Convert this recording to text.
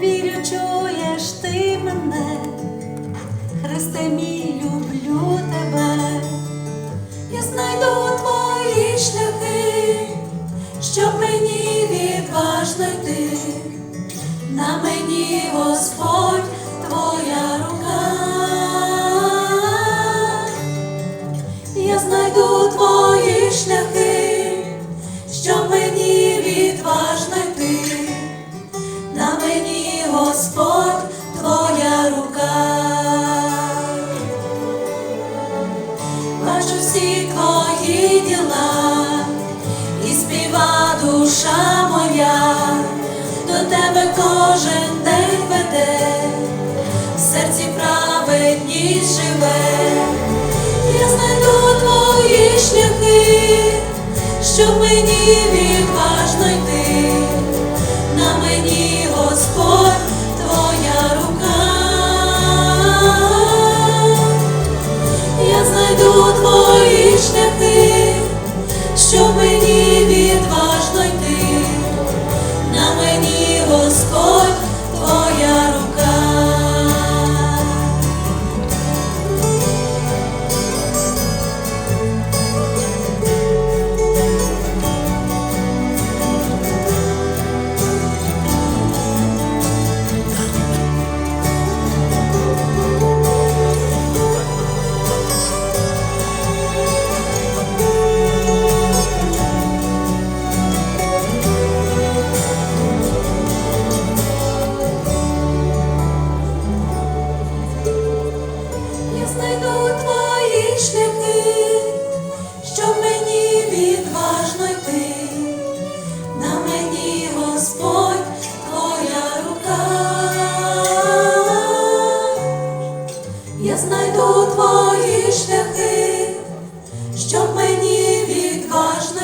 вірю, чуєш ти мене, Христе мій, люблю тебе, я знайду твої шляхи, щоб мені відважно йти, на мені Господь твоя рука. Господь, твоя рука. Бачу всі твої діла, і співа душа моя, до тебе кожен день веде, в серці праведність живе, я знайду твої шляхи, щоб мені відважно шляхи, щоб мені відважно йти, на мені Господь твоя рука, я знайду твої шляхи, щоб мені відважно.